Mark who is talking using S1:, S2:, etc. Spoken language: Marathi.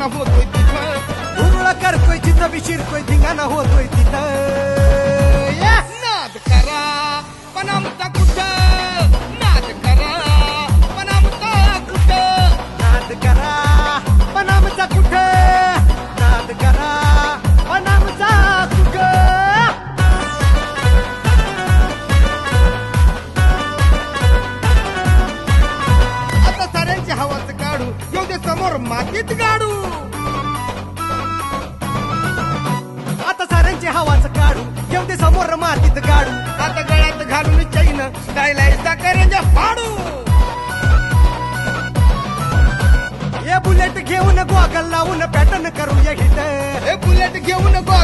S1: धिंगाणा होतोय तिथं
S2: धुरळ करतोय जिथं बी शिरतोय धिंगाणा होतोय तिथं
S1: येऊ दे समोर मातीत गाडू.
S2: आता साऱ्यांचे हवाच काढू. येऊ दे समोर मातीत गाडू.
S1: आता गळ्यात घालून चैन स्टायलाइजचा करंजा फाडू.
S2: हे बुलेट घेऊन गोगल लावून पॅटर्न करूया हिट
S1: हे बुलेट घेऊन
S2: गो